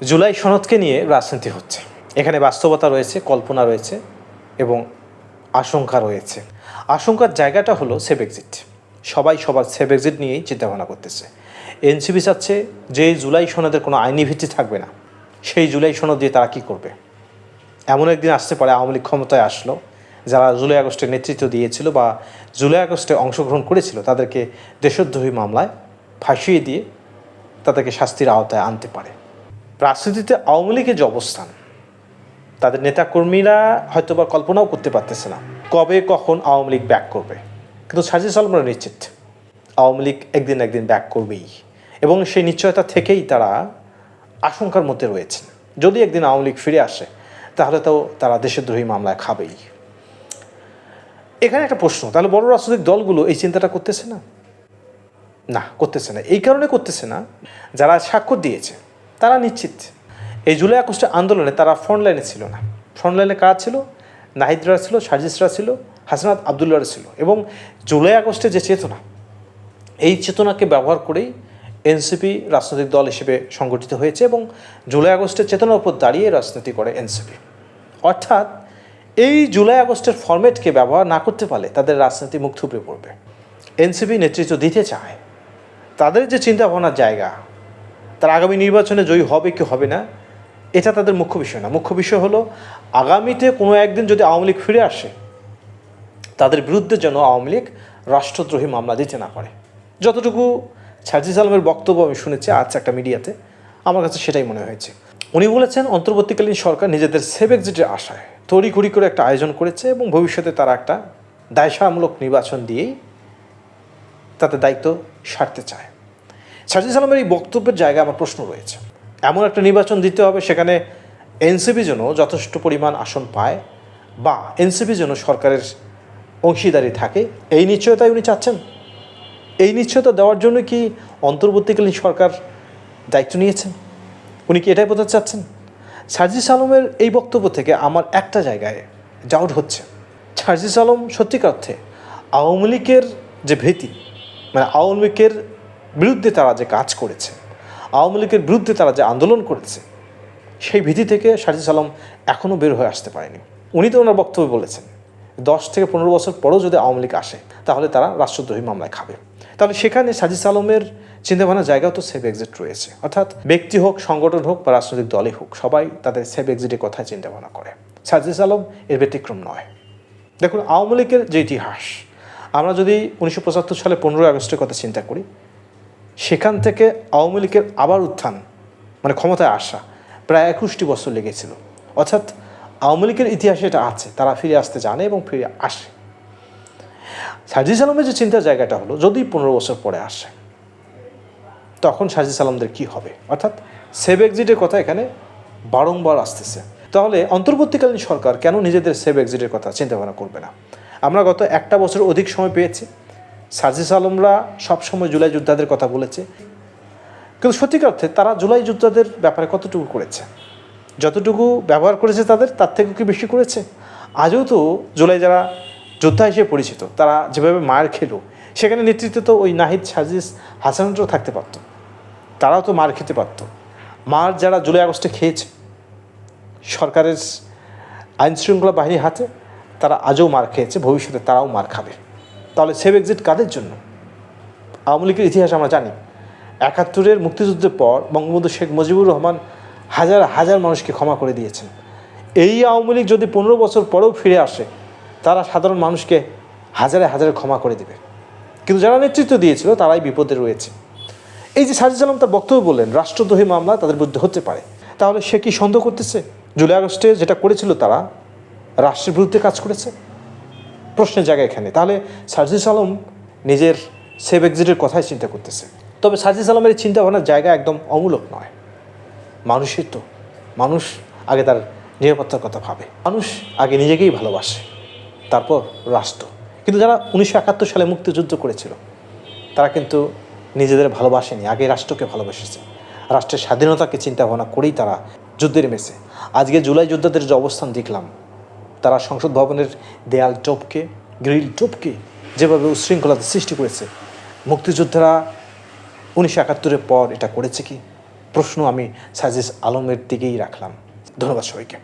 জুলাই সনদকে নিয়ে রাজনীতি হচ্ছে। এখানে বাস্তবতা রয়েছে, কল্পনা রয়েছে এবং আশঙ্কা রয়েছে। আশঙ্কার জায়গাটা হলো সেভ এক্সিট সবাই সবার সেভ এক্সিট নিয়েই চিন্তাভাবনা করতেছে। এনসিপি চাচ্ছে যে জুলাই সনদের কোনো আইনি ভিত্তি থাকবে না। সেই জুলাই সনদ দিয়ে তারা কী করবে? এমন একদিন আসতে পারে আওয়ামী লীগ ক্ষমতায় আসলো, যারা জুলাই আগস্টে নেতৃত্ব দিয়েছিল বা জুলাই আগস্টে অংশগ্রহণ করেছিল, তাদেরকে দেশদ্রোহী মামলায় ফাঁসিয়ে দিয়ে তাদেরকে শাস্তির আওতায় আনতে পারে। রাজনীতিতে আওয়ামী লীগের যে অবস্থান, তাদের নেতাকর্মীরা হয়তো বা কল্পনাও করতে পারতেছে না কবে কখন আওয়ামী লীগ ব্যাক করবে। কিন্তু সাজিদ সালমারা নিশ্চিত, আওয়ামী লীগ একদিন একদিন ব্যাক করবেই এবং সেই নিশ্চয়তা থেকেই তারা আশঙ্কার মধ্যে রয়েছেন। যদি একদিন আওয়ামী লীগ ফিরে আসে, তাহলে তো তারা দেশদ্রোহী মামলায় খাবেই। এখানে একটা প্রশ্ন, তাহলে বড় রাজনৈতিক দলগুলো এই চিন্তাটা করতেছে না? না, করতেছে না। এই কারণে করতেছে না, যারা স্বাক্ষর দিয়েছে তারা নিশ্চিত। এই জুলাই আগস্টের আন্দোলনে তারা ফ্রন্ট লাইনে ছিল না। ফ্রন্ট লাইনে কারা ছিল? নাহিদরা ছিল সার্জিসরা ছিল, হাসনাত আবদুল্লাহরা ছিল এবং জুলাই আগস্টের যে চেতনা, এই চেতনাকে ব্যবহার করেই এনসিপি রাজনৈতিক দল হিসেবে সংগঠিত হয়েছে এবং জুলাই আগস্টের চেতনার উপর দাঁড়িয়ে রাজনীতি করে এনসিপি। অর্থাৎ এই জুলাই আগস্টের ফরম্যাটকে ব্যবহার না করতে পারলে তাদের রাজনীতি মুখ থুবড়ে পড়বে। এনসিপি নেতৃত্ব দিতে চায়, তাদের যে চিন্তা ভাবনার জায়গা তার আগামী নির্বাচনে জয়ী হবে কি হবে না, এটা তাদের মুখ্য বিষয় না। মুখ্য বিষয় হলো, আগামীতে কোনো একদিন যদি আওয়ামী লীগ ফিরে আসে, তাদের বিরুদ্ধে যেন আওয়ামী লীগ রাষ্ট্রদ্রোহী মামলা দিতে না পারে। যতটুকু সাজিস আলমের বক্তব্য আমি শুনেছি আজ একটা মিডিয়াতে, আমার কাছে সেটাই মনে হয়েছে। উনি বলেছেন, অন্তর্বর্তীকালীন সরকার নিজেদের সেভ এক্সিটের আশায় তড়িঘড়ি করে একটা আয়োজন করেছে এবং ভবিষ্যতে তারা একটা দায়সামূলক নির্বাচন দিয়েই তাদের দায়িত্ব সারতে চায়। সাজিদ আলমের এই বক্তব্যের জায়গায় আমার প্রশ্ন রয়েছে। এমন একটা নির্বাচন দিতে হবে সেখানে এনসিপি যেন যথেষ্ট পরিমাণ আসন পায় বা এনসিপি যেন সরকারের অংশীদারি থাকে, এই নিশ্চয়তাই উনি চাচ্ছেন? এই নিশ্চয়তা দেওয়ার জন্য কি অন্তর্বর্তীকালীন সরকার দায়িত্ব নিয়েছেন? উনি কি এটাই বোঝাতে চাচ্ছেন? সার্জিস আলমের এই বক্তব্য থেকে আমার একটা জায়গায় ডাউট হচ্ছে। সার্জিস আলম সত্যিকার অর্থে আওয়ামী লীগের যে ভীতি মানে আওয়ামী লীগের বিরুদ্ধে তারা যে কাজ করেছে, আওয়ামী লীগের বিরুদ্ধে তারা যে আন্দোলন করেছে, সেই ভীতি থেকে সার্জিস আলম এখনও বের হয়ে আসতে পারেনি। উনি তো ওনার বক্তব্যে বলেছেন, দশ থেকে পনেরো বছর পরেও যদি আওয়ামী লীগ আসে, তাহলে তারা রাষ্ট্রদ্রোহী মামলায় খাবে। তাহলে সেখানে সাজিস আলমের চিন্তাভাবনার জায়গাও তো সেভ এক্সিট রয়েছে। অর্থাৎ ব্যক্তি হোক, সংগঠন হোক বা রাজনৈতিক দলই হোক, সবাই তাদের সেভ এক্সিটের কথা চিন্তাভাবনা করে। সাজিস আলম এর ব্যতিক্রম নয়। দেখুন, আওয়ামী লীগের যে ইতিহাস, আমরা যদি উনিশশো পঁচাত্তর সালে পনেরোই আগস্টের কথা চিন্তা করি সেখান থেকে আওয়ামী লীগের আবার উত্থান মানে ক্ষমতায় আসা, প্রায় একুশটি বছর লেগেছিল। অর্থাৎ আওয়ামী লীগের ইতিহাসে এটা আছে, তারা ফিরে আসতে জানে এবং ফিরে আসে। সাজিস আলমের যে চিন্তার জায়গাটা হলো, যদি পনেরো বছর পরে আসে, তখন সাজিস আলমদের কি হবে? অর্থাৎ সেভ এক্সিটের কথা এখানে বারংবার আসতেছে। তাহলে অন্তর্বর্তীকালীন সরকার কেন নিজেদের সেভ এক্সিটের কথা চিন্তা ভাবনা করবে না? আমরা গত একটা বছর অধিক সময় পেয়েছি সাজিস আলমরা সবসময় জুলাই যোদ্ধাদের কথা বলেছে। কিন্তু সত্যিকার অর্থে তারা জুলাই যোদ্ধাদের ব্যাপারে কতটুকু করেছে? যতটুকু ব্যবহার করেছে তাদের, তার থেকে কি বেশি করেছে? আজও তো জুলাই যারা যোদ্ধা হিসেবে পরিচিত, তারা যেভাবে মায়ের খেলো, সেখানে নেতৃত্বে তো ওই নাহিদ সাজিস হাসানরাও থাকতে পারত। তারাও তো মার খেতে পারত। মার যারা জুলাই আগস্টে খেয়েছে, সরকারের আইনশৃঙ্খলা বাহিনীর হাতে, তারা আজও মার খেয়েছে, ভবিষ্যতে তারাও মার খাবে। তাহলে সেভ এক্সিট কাদের জন্য? আওয়ামী লীগের ইতিহাস আমরা জানি। একাত্তরের মুক্তিযুদ্ধের পর বঙ্গবন্ধু শেখ মুজিবুর রহমান হাজার হাজার মানুষকে ক্ষমা করে দিয়েছেন। এই আওয়ামী লীগ যদি পনেরো বছর পরেও ফিরে আসে, তারা সাধারণ মানুষকে হাজারে হাজারে ক্ষমা করে দেবে। কিন্তু যারা নেতৃত্ব দিয়েছিল, তারাই বিপদে রয়েছে। এই যে সাজিদ আলম তার বক্তব্য বললেন, রাষ্ট্রদ্রোহী মামলা তাদের বিরুদ্ধে হতে পারে। তাহলে সে কি সন্দেহ করতেছে? জুলাই আগস্টে যেটা করেছিল তারা, রাষ্ট্রের বিরুদ্ধে কাজ করেছে? প্রশ্নের জায়গা এখানে। তাহলে সাজিস আলম নিজের সেভ এক্সিটের কথাই চিন্তা করতেছে। তবে সাজিস আলমের এই চিন্তা ভাবনার জায়গা একদম অমূলক নয়। মানুষের তো। মানুষ আগে তার নিরাপত্তার কথা ভাবে। মানুষ আগে নিজেকেই ভালোবাসে। তারপর রাষ্ট্র। কিন্তু যারা উনিশশো একাত্তর সালে মুক্তিযুদ্ধ করেছিল, তারা কিন্তু নিজেদের ভালোবাসেনি, আগে রাষ্ট্রকে ভালোবেসেছে। রাষ্ট্রের স্বাধীনতাকে চিন্তা ভাবনা করেই তারা যুদ্ধের মেসে। আজকে জুলাই যোদ্ধাদের যে অবস্থান দেখলাম তারা সংসদ ভবনের দেয়াল টপকে, গ্রিল টপকে যেভাবে উশৃঙ্খলতা সৃষ্টি করেছে। মুক্তিযোদ্ধারা উনিশশো একাত্তরের পর এটা করেছে কি? প্রশ্ন আমি সাজিস আলমের দিকেই রাখলাম। ধন্যবাদ সবাইকে।